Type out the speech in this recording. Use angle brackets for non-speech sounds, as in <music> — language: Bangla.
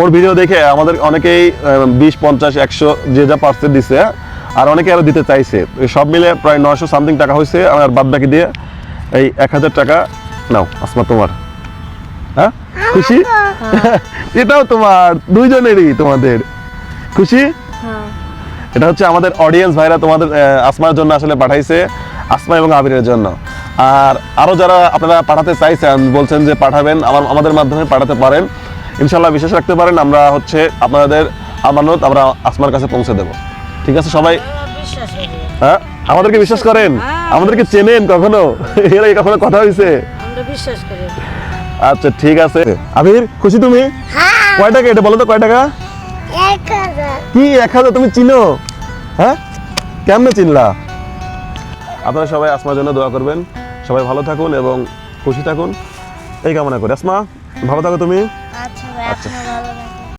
ওর ভিডিও দেখে আমাদের অনেকেই বিশ পঞ্চাশ একশো যে যা পার্সেন্ট দিছে আর অনেকে আরও দিতে চাইছে। সব মিলে প্রায় নয়শো সামথিং টাকা হয়েছে আমার বাদ বাকি দিয়ে এই এক হাজার টাকা নাও আসমা তোমার। হ্যাঁ? খুশি? এটাও তোমার দুইজনেরই তোমাদের। খুশি? হ্যাঁ। এটা হচ্ছে আমাদের অডিয়েন্স ভাইরা তোমাদের আসমার জন্য আসলে পাঠাইছে আসমা এবং আবিরের জন্য। আর আরও যারা আপনারা পাঠাতে চাইছেন বলছেন যে পাঠাবেন আমার আমাদের মাধ্যমে পাঠাতে পারেন। ইনশাল্লাহ বিশ্বাস রাখতে পারেন আমরা হচ্ছে আপনাদের আমানত আমরা আসমার কাছে পৌঁছে দেব। ঠিক আছে সবাই? বিশ্বাস হ্যাঁ আমাদেরকে বিশ্বাস করেন? হ্যাঁ। আমাদেরকে চেনেন কখনো? <laughs> এর আগে কখনো কথা হয়েছে আচ্ছা ঠিক আছে। আবির খুশি তুমি? কয় টাকা এটা বলো তো কয় টাকা? কি এক হাজার? তুমি চিনো? হ্যাঁ? কেমনে চিনলা? আপনারা সবাই আসমার জন্য দোয়া করবেন। সবাই ভালো থাকুন এবং খুশি থাকুন। এই কামনা করি। আসমা ভালো থাকো তুমি? আচ্ছা ভাই আপনি ভালো থাকেন